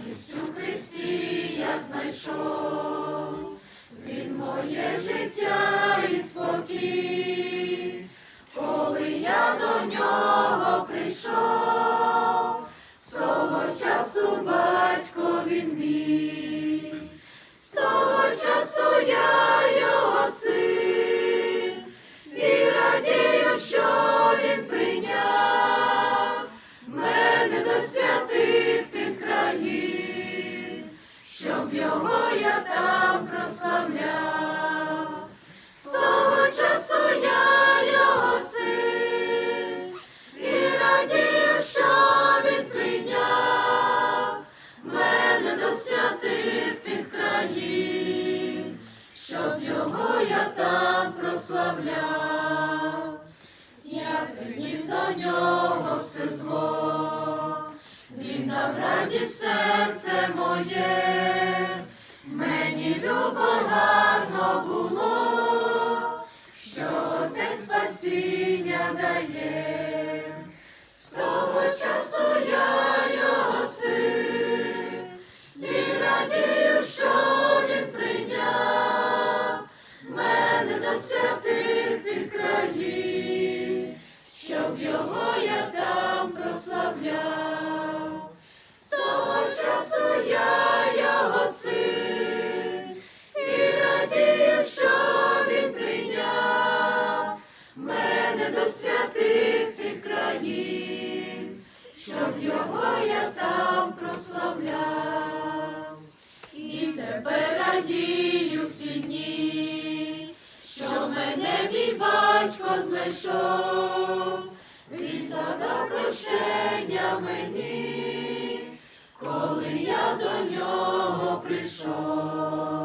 радість у Христі я знайшов, Він моє життя і спокій, коли я до нього прийшов, з того часу батько він мій, прославляв. як приніс до нього все зло, він дав радість серце моє, мені любо гарно щоб його я там прославляв. З того часу я його син, і радію, що він прийняв мене до святих тих країн, щоб його я там прославляв. І тепер радію всі дні, що мене мій батько знайшов, прощення мені, коли я до нього прийшов.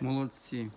Молодці.